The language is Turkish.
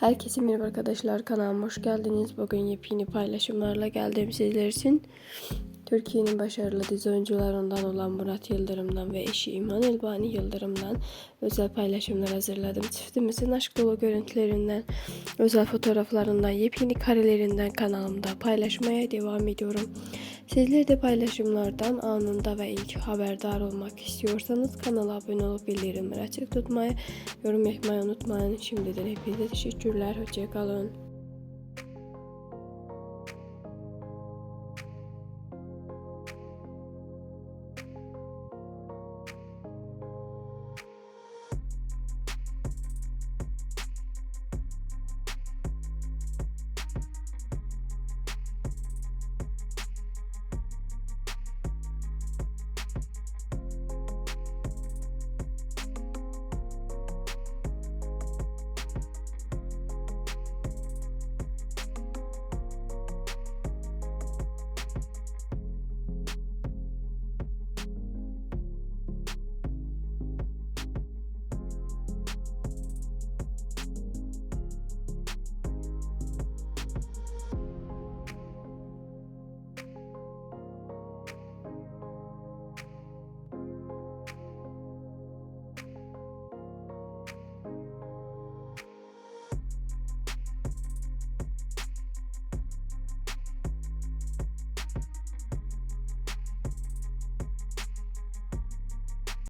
Herkese merhaba arkadaşlar kanalıma hoş geldiniz. Bugün yepyeni paylaşımlarla geldim sizler için. Türkiye'nin başarılı dizi oyuncularından olan Murat Yıldırım'dan ve eşi İman Elbani Yıldırım'dan özel paylaşımlar hazırladım. Çiftimizin aşk dolu görüntülerinden, özel fotoğraflarından, yepyeni karelerinden kanalımda paylaşmaya devam ediyorum. Sizler de paylaşımlardan anında ve ilk haberdar olmak istiyorsanız kanala abone olup bildirimleri açık tutmayı, yorum yapmayı unutmayın. Şimdiden hepinize teşekkürler. Hoşçakalın.